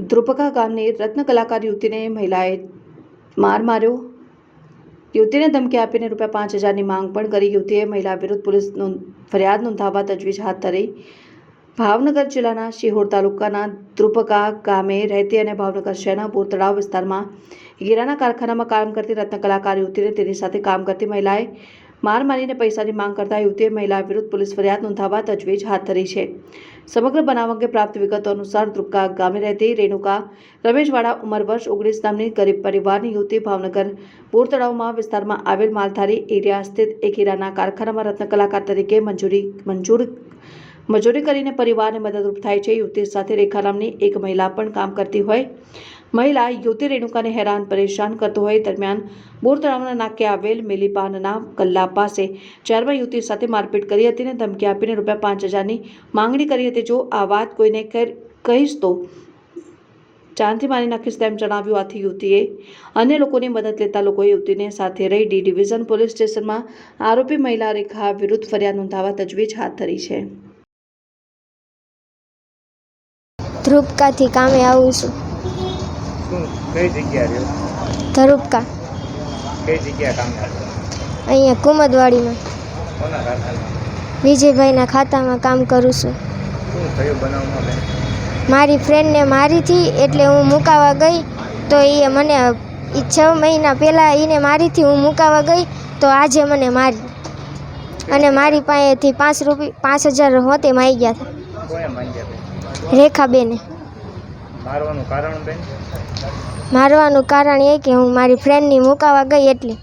ધ્રુપકા ગામની રત્ન કલાકાર યુવતીને મહિલાએ માર માર્યો. યુવતીને ધમકી આપીને રૂપિયા પાંચ હજારની માંગ પણ કરી. યુવતીએ મહિલા વિરુદ્ધ પોલીસ ફરિયાદ નોંધાવવા તજવીજ હાથ ધરી. ભાવનગર જિલ્લાના શિહોર તાલુકાના ધ્રુપકા ગામે રહેતી અને ભાવનગર શહેરના તળાવ વિસ્તારમાં હીરાના કારખાનામાં કામ કરતી રત્ન કલાકાર યુવતીને તેની સાથે કામ કરતી મહિલાએ માર મારીને પૈસાની માંગ કરતા યુવતીએ મહિલા વિરુદ્ધ પોલીસ ફરિયાદ નોંધાવવા તજવીજ હાથ ધરી છે. સમગ્ર બનાવ અંગે પ્રાપ્ત વિગતો અનુસાર દ્રુપકા ગામે રહેતી રેણુકા રમેશવાડા ઉંમર વર્ષ ઓગણીસ નામની ગરીબ પરિવારની યુવતી ભાવનગર બોર તળાવમાં વિસ્તારમાં આવેલ માલધારી એરિયા સ્થિત એક હીરાના કારખાનામાં રત્ન કલાકાર તરીકે મંજૂરી, મંજૂર, મજૂરી કરીને પરિવારને મદદરૂપ થાય છે. યુવતી સાથે રેખા નામની એક મહિલા પણ કામ કરતી હોય. મહિલા યુવતી રેણુકાને હેરાન પરેશાન કરતો હોય દરમિયાન બોર તળાવના નાકે આવેલ મેલીપાનના કલ્લા પાસે ચારમાં યુવતી સાથે મારપીટ કરી હતી અને ધમકી આપીને રૂપિયા પાંચ હજારની માંગણી કરી હતી. જો આ વાત કોઈને કહીશ તો ચાંદથી મારી નાખીશ તેમ જણાવ્યું. આથી યુવતીએ અન્ય લોકોની મદદ લેતા લોકોએ યુવતીને સાથે રહી ડી ડિવિઝન પોલીસ સ્ટેશનમાં આરોપી મહિલા રેખા વિરુદ્ધ ફરિયાદ નોંધાવા તજવીજ હાથ ધરી છે. ધ્રુપકાથી કામે આવું છું. શું કઈ જગ્યા રહ્યો? ધ્રુપકા. કઈ જગ્યા કામ કરતો અહીંયા કુમદવાડીમાં. કોના કારખાના વિજયભાઈના ખાતામાં કામ કરું છું. શું થયું બનાવમાં બેન? મારી ફ્રેન્ડને મારી હતી એટલે હું મુકાવા ગઈ તો એ મને છ મહિના પહેલાં એને મારીથી હું મુકાવા ગઈ તો આજે મને મારી. અને મારી પાસેથી પાંચ રૂપિયા પાંચ હજાર હોતે માઈ ગયા હતા રેખાબેને. મારવાનું કારણ બેન? મારવાનું કારણ એ કે હું મારી ફ્રેન્ડની મુકાવા ગઈ એટલે.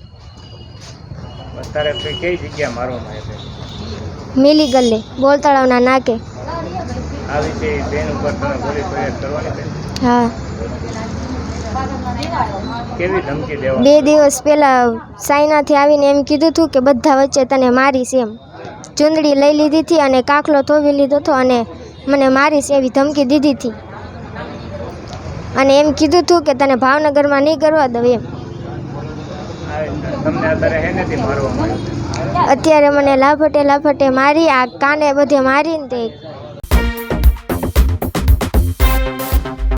અત્યારે કઈ જગ્યા મારવામાં આવે મિલી ગલ્લે બોલ તળાવના નાકે. આ વિશે બેન ઉપર તમે પોલીસ ફરિયાદ કરવાની બેન? હા. કેવી ધમકી દેવા? બે દિવસ પહેલાં સાયનાથી આવીને એમ કીધું હતું કે બધા વચ્ચે તને મારીશ એમ. ચૂંદડી લઈ લીધી હતી અને કાકલો થોવી લીધો હતો અને મને મારીશ એવી ધમકી દીધી હતી. અને એમ કીધું હતું કે તને ભાવનગરમાં નહીં કરવા દઉં એમ. અત્યારે મને લાફટે લાફટે મારી આ કાને બધે મારીને તે